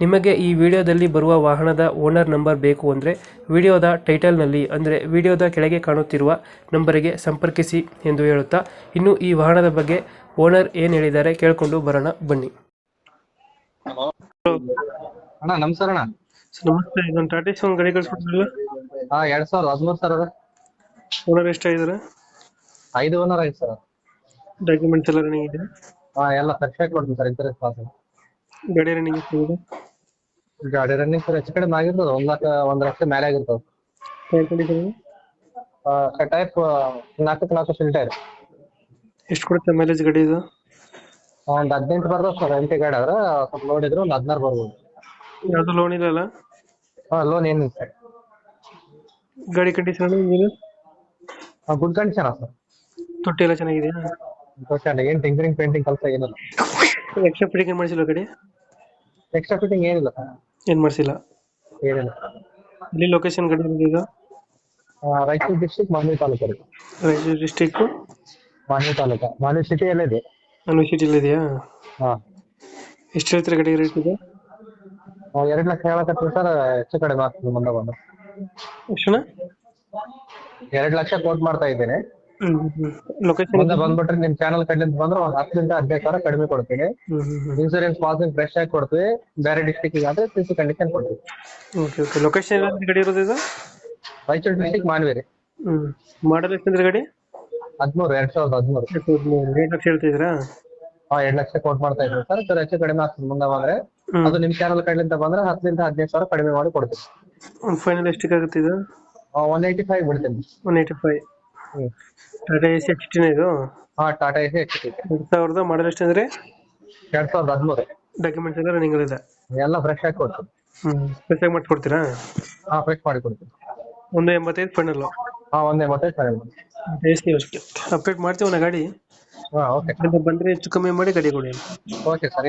ನಿಮಗೆ ಈ ವಿಡಿಯೋದಲ್ಲಿ ಬರುವ ವಾಹನದ ಓನರ್ ನಂಬರ್ ಬೇಕು ಅಂದರೆ ವಿಡಿಯೋದ ಟೈಟಲ್ನಲ್ಲಿ ಅಂದರೆ ವಿಡಿಯೋದ ಕೆಳಗೆ ಕಾಣುತ್ತಿರುವ ನಂಬರಿಗೆ ಸಂಪರ್ಕಿಸಿ ಎಂದು ಹೇಳುತ್ತಾ ಇನ್ನು ಈ ವಾಹನದ ಬಗ್ಗೆ ಓನರ್ ಏನು ಹೇಳಿದ್ದಾರೆ ಕೇಳಿಕೊಂಡು ಬರೋಣ ಬನ್ನಿ. ಅಣ್ಣ ನಮಸ್ಕಾರ ಅಣ್ಣ. ನಮಸ್ತೆ. ಇದೊಂದು ಟಾಟಾ ಒಂದು ಗಾಡಿ ಕಳಿಸ್ಕೊಟ್ಟಿಲ್ಲ ಹಾ ಎರಡ್ ಸಾವಿರದ ಹದಿಮೂರು ಸರ್ ಅದ. ಓನರ್ ಎಷ್ಟಾಗಿದ್ದಾರೆ? ಐದು ಓನರ್ ಆಯ್ತು ಸರ್. ಡಾಕ್ಯುಮೆಂಟ್ಸ್ ಎಲ್ಲ ರನ್ನಿಂಗ್ ಇದೆ ಹಾ ಎಲ್ಲ ಪರ್ಫೆಕ್ಟ್ ಕೊಡ್ತೀನಿ ಸರ್ ಇನ್ಸೂರೆನ್ಸ್ ಪಾಸ್. ಗಾಡಿ ರನ್ನಿಂಗ್ ಎಷ್ಟಾಗಿದೆ? ಗಾಡಿ ರನ್ನಿಂಗ್ ಸರ್ ಹೆಚ್ಚು ಕಡಿಮೆ ಆಗಿರ್ತದ. ಒಂದ್ ಲಕ್ಷ ಒಂದ್ ಲಕ್ಷ ಮೇಲೆ ಆಗಿರ್ತದ. ಟೈರ್ ಕಂಡೀಷನ್ ಟೈಪ್ ನಾಲ್ಕಕ್ಕೆ ನಾಲ್ಕು ಫಿಲ್ಟರ್ ಎಷ್ಟು ಕೊಡುತ್ತೆ ಮೈಲೇಜ್ ಗಾಡಿ ಇದು? ಒಂದ್ ಹದಿನೆಂಟು ಬರ್ದ ಸರ್ ಎಂಟಿ ಗಾಡಿ ಆದ್ರೆ ಸ್ವಲ್ಪ ಲೋಡ್ ಇದ್ರೆ ಒಂದ್ ಹದಿನಾರು ಬರ್ಬೋದು. ಯಾವುದು ಲೋನ್ ಇಲ್ಲ ಅಲ್ಲ? ಹಾ ಲೋನ್ ಏನಿಲ್ಲ ಸರ್ ಗಾಡಿ condition engine good condition sir ತೊಟ್ಟಿ ಎಲ್ಲ ಚೆನ್ನಾಗಿದೆಯಾ? ಚೆನ್ನಾಗಿ ಏನ್ ಟಿಂಕರಿಂಗ್ ಪೇಂಟಿಂಗ್ ಕೆಲಸ ಏನಿಲ್ಲ. ಎಕ್ಸ್ಟ್ರಾ ಫಿಟ್ಟಿಂಗ್ ಮಾಡಿಸಿಲ್ಲ ಗಾಡಿ? ಎಕ್ಸ್ಟ್ರಾ ಫಿಟ್ಟಿಂಗ್ ಏನಿಲ್ಲ ಸರ್ ಏನು ಮಾಡ್ಸಿಲ್ಲ? ಏನಿಲ್ಲ. ಇಲ್ಲಿ ಲೊಕೇಶನ್ ಗಾಡಿ ಇರೋದು ಈಗ? ರಾಯಚೂರು ಡಿಸ್ಟಿಕ್ ಮಾನ್ವಿ ತಾಲೂಕು ರೀ ರಾಯಚೂರು ಡಿಸ್ಟಿಕ್ಕು ಮಾನ್ವಿ ತಾಲೂಕು. ಮಾನ್ವಿ ಸಿಟಿಯಲ್ಲೇ ಇದೆ. ನಾನು ಇದೆಯಾ? ಹಾ. ಎಷ್ಟು ಹೇಳ್ತೀರಾ ಗಾಡಿ ರೇಟ್ ಇದೆ? ಎರಡು ಲಕ್ಷ ಹೇಳಕತ್ತೀವಿ ಸರ್ ಹೆಚ್ಚು ಕಡಿಮೆ ಮಾಡ್ತೀವಿ ಮುಂದೆ ಬಂದು. ಎಷ್ಟಣ್ಣ ಎರಡು ಲಕ್ಷ ಕೋಟ್ ಮಾಡ್ತಾ ಇದ್ದೀನಿ. ಮುಂದೆ ಬಂದ್ಬಿಟ್ರೆ ನಿಮ್ ಚಾನಲ್ ಕಡೆಯಿಂದ ಬಂದ್ರೆ ಒಂದ್ ಹತ್ತರಿಂದ ಹದಿನೈದು ಸಾವಿರ ಕಡಿಮೆ ಕೊಡ್ತೀವಿ. ಇನ್ಸೂರೆನ್ಸ್ ಪಾಲಿಸಿ ಫ್ರೆಶ್ ಆಗಿ ಕೊಡ್ತೀವಿ. ಬೇರೆ ಡಿಸ್ಟಿಕ್ ಆದ್ರೆ ಸಿ ಸಿ ಕಂಡೀಷನ್ ಕೊಡ್ತೀವಿ ಓಕೆ ಓಕೆ ಲೊಕೇಶನ್ ಗಡಿ ಇರೋದು ಇದು? ರಾಯಚೂರು ಡಿಸ್ಟಿಕ್ ಮಾನವೇರಿ. ಹ್ಮ್. ಮಾಡಲ್ ಎಷ್ಟಂದ್ರೆ ಗಡಿ? ಹದಿಮೂರು ಎರಡ್ ಸಾವಿರದ ಹದಿಮೂರು. ಎರಡು ಲಕ್ಷ ಹೇಳ್ತಿದ್ರಾ ಹಾ ಎರಡ್ ಲಕ್ಷ ಕೋಟ್ ಮಾಡ್ತಾ ಇದ್ದೀವಿ ಸರ್. ಸರ್ ಹೆಚ್ಚು ಕಡಿಮೆ ಆಗ್ತದೆ ಮುಂದೆ ಬಂದ್ರೆ. ಅದು ನಿಮ್ ಚಾನಲ್ ಕಡೆಯಿಂದ ಬಂದ್ರೆ ಹತ್ತರಿಂದ ಹದಿನೈದು ಸಾವಿರ ಕಡಿಮೆ ಮಾಡಿ ಕೊಡ್ತೀವಿ. ಫೈನಲ್ ಎಷ್ಟಕ್ಕೆ ಆಗುತ್ತೆ ಇದು? ಒನ್ ಏಯ್ಟಿ ಫೈವ್ ಬಿಡ್ತೀನಿ. One eighty five Tata A C ಎಕ್ಸ್ಟಿನ ಇದು? ಹಾ ಟಾಟಾ ಎಸಿ ಸಿ ಎರಡು ಸಾವಿರದ ಮಾಡಲ್ ಎಷ್ಟಂದ್ರೆ ಎರಡ್ ಸಾವಿರದ ಹದಿಮೂರು. ಡಾಕ್ಯುಮೆಂಟ್ಸ್ ಎಲ್ಲ ರನ್ನಿಂಗ್ ಇದೆ? ಎಲ್ಲ ಫ್ರೆಶ್ ಆಗಿ ಹ್ಮ್ ಫ್ರೆಶ್ ಆಗಿ ಮಾಡಿಸ್ಕೊಡ್ತೀರಾ? ಹಾ ಫ್ರೆಶ್ ಮಾಡಿ ಕೊಡ್ತೀನಿ ಒಂದು ಎಂಬತ್ತೈದು ಫೈನಲ್ ಹಾ ಒಂದೇ ಎಂಬತ್ತೈದು ಫೈನಲ್ ಎ ಸಿ ಅಷ್ಟೇ? ಅಪ್ಡೇಟ್ ಮಾಡ್ತೀವಿ ನಾ ಗಾಡಿ. ಹಾ ಓಕೆ ಬಂದ್ರೆ ಹೆಚ್ಚು ಕಮ್ಮಿ ಮಾಡಿ ಗಾಡಿ ಕೊಡಿ. Okay sir.